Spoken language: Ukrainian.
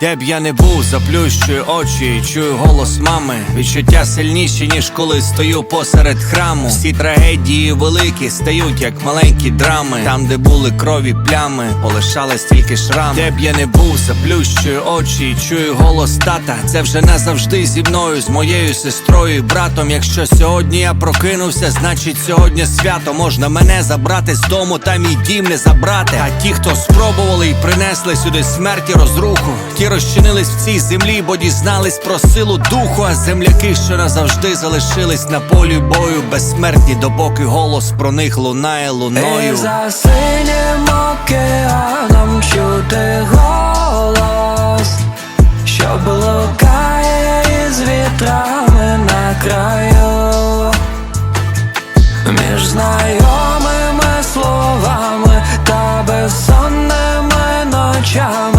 Де б я не був, заплющую очі, чую голос мами. Відчуття сильніші, ніж коли стою посеред храму. Всі трагедії великі стають, як маленькі драми. Там, де були крові плями, полишались тільки шрами. Де б я не був, заплющую очі, чую голос тата. Це вже назавжди зі мною, з моєю сестрою і братом. Якщо сьогодні я прокинувся, значить сьогодні свято. Можна мене забрати з дому, та мій дім не забрати. А ті, хто спробували і принесли сюди смерть і розруху, Розчинились в цій землі, бо дізнались про силу духу, а земляки що назавжди залишились на полі бою, безсмертні, допоки голос про них лунає луною. І За синім океаном чути голос, що блукає із вітрами на краю, між знайомими словами та безсонними ночами.